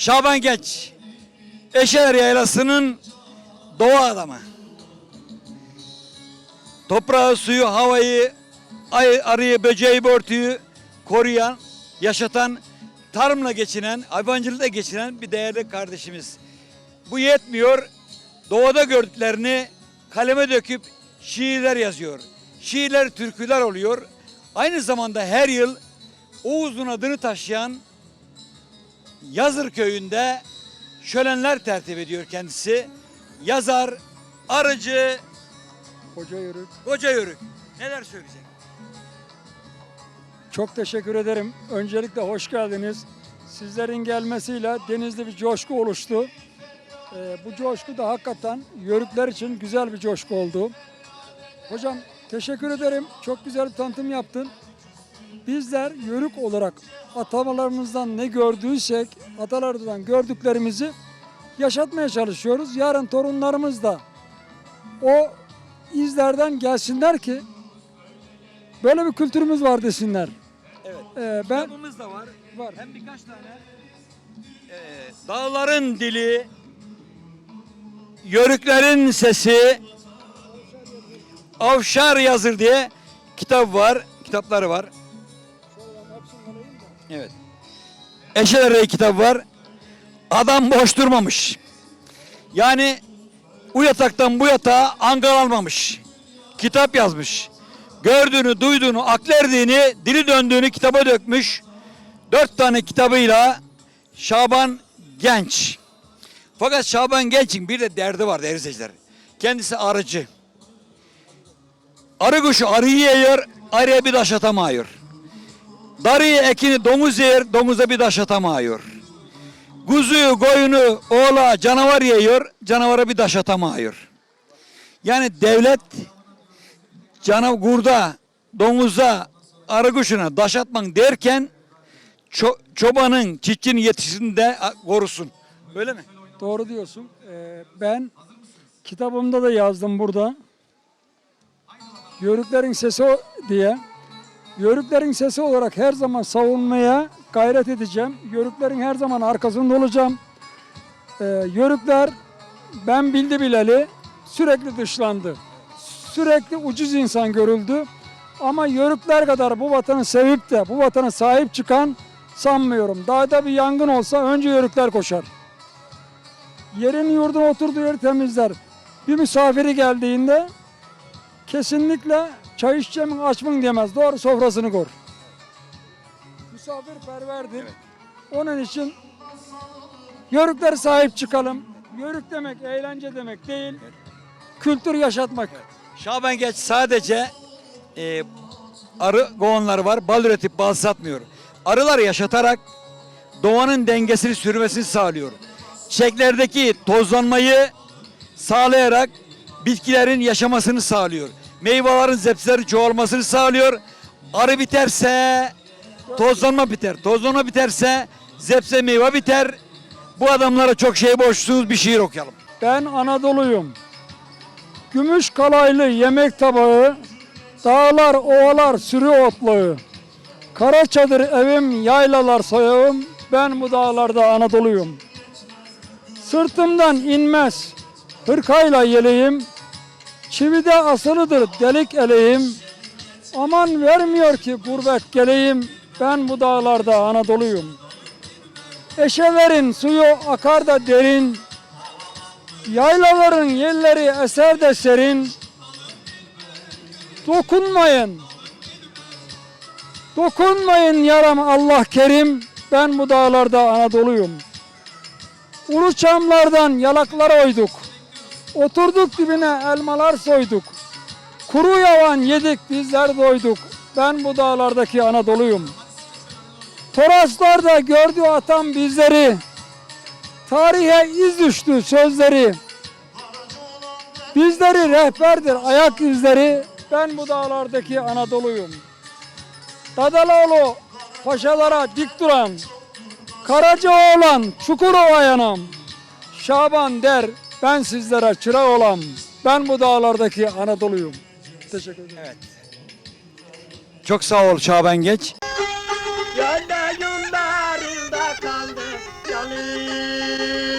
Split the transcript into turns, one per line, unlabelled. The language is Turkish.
Şaban Genç. Eşeler Yaylası'nın doğu adamı. Toprağı, suyu, havayı, ay, arıyı, böceği, börtüyü koruyan, yaşatan, tarımla geçinen, hayvancılıkla geçinen bir değerli kardeşimiz. Bu yetmiyor. Doğada gördüklerini kaleme döküp şiirler yazıyor. Şiirler türküler oluyor. Aynı zamanda her yıl Oğuz'un adını taşıyan Yazır köyünde şölenler tertip ediyor kendisi. Yazar, arıcı,
Hoca Yörük.
koca yörük. Neler söyleyecek?
Çok teşekkür ederim. Öncelikle hoş geldiniz. Sizlerin gelmesiyle denizde bir coşku oluştu. Ee, bu coşku da hakikaten yörükler için güzel bir coşku oldu. Hocam teşekkür ederim. Çok güzel bir tanıtım yaptın. Bizler yörük olarak atamalarımızdan ne gördüysek, atalardan gördüklerimizi yaşatmaya çalışıyoruz. Yarın torunlarımız da o izlerden gelsinler ki böyle bir kültürümüz var desinler.
Evet.
Ee, ben
Kitabımız da var.
var.
Hem birkaç tane e, dağların dili, yörüklerin sesi, avşar yazır diye kitap var. Kitapları var. Evet. Eşeler Rey kitabı var. Adam boş durmamış. Yani bu yataktan bu yatağa angal almamış. Kitap yazmış. Gördüğünü, duyduğunu, aklerdiğini, dili döndüğünü kitaba dökmüş. Dört tane kitabıyla Şaban Genç. Fakat Şaban Genç'in bir de derdi var değerli izleyiciler. Kendisi arıcı. Arı kuşu arıyı yiyor, arıya bir taş atamıyor. Darıyı ekini domuz yer, domuza bir taş atamıyor. Kuzuyu, koyunu, oğla, canavar yiyor, canavara bir taş atamıyor. Yani devlet canav kurda, domuza, arı kuşuna taş atman derken ço- çobanın, çiftçinin yetişini de korusun. Öyle mi?
Doğru diyorsun. Ee, ben kitabımda da yazdım burada. Yörüklerin sesi diye. Yörüklerin sesi olarak her zaman savunmaya gayret edeceğim. Yörüklerin her zaman arkasında olacağım. Ee, yörükler ben bildi bileli sürekli dışlandı. Sürekli ucuz insan görüldü. Ama yörükler kadar bu vatanı sevip de bu vatana sahip çıkan sanmıyorum. Dağda bir yangın olsa önce yörükler koşar. Yerin yurdun oturduğu yeri temizler. Bir misafiri geldiğinde kesinlikle çay içeceğim açmın demez. Doğru sofrasını kur. Misafirperverdir. Onun için yörüklere sahip çıkalım. Yörük demek eğlence demek değil. Kültür yaşatmak.
Şaban Genç sadece e, arı kovanları var. Bal üretip bal satmıyor. Arıları yaşatarak doğanın dengesini sürmesini sağlıyor. Çiçeklerdeki tozlanmayı sağlayarak bitkilerin yaşamasını sağlıyor. Meyvelerin zepselerin çoğalmasını sağlıyor. Arı biterse tozlanma biter. Tozlanma biterse zepse meyve biter. Bu adamlara çok şey borçluyuz bir şiir okuyalım.
Ben Anadolu'yum. Gümüş kalaylı yemek tabağı, dağlar, ovalar, sürü otlağı. Kara çadır evim, yaylalar soyağım, ben bu dağlarda Anadolu'yum. Sırtımdan inmez, hırkayla yeleğim, çivide asılıdır delik eleğim. Aman vermiyor ki gurbet geleyim, ben bu dağlarda Anadolu'yum. Eşelerin suyu akar da derin, Yaylaların yerleri eser de serin. Dokunmayın. Dokunmayın yaram Allah kerim. Ben bu dağlarda Anadolu'yum. Ulu çamlardan yalaklar oyduk. Oturduk dibine elmalar soyduk. Kuru yavan yedik bizler doyduk. Ben bu dağlardaki Anadolu'yum. Toraslarda gördü atam bizleri. Tarihe iz düştü sözleri. Bizleri rehberdir ayak izleri. Ben bu dağlardaki Anadolu'yum. Dadaloğlu paşalara dik duran, Karacaoğlan Çukurova yanam. Şaban der ben sizlere çırak olam. Ben bu dağlardaki Anadolu'yum. Teşekkür ederim.
Evet. Çok sağ ol Şaban Genç.
Yolda yollarında kaldı Yalnız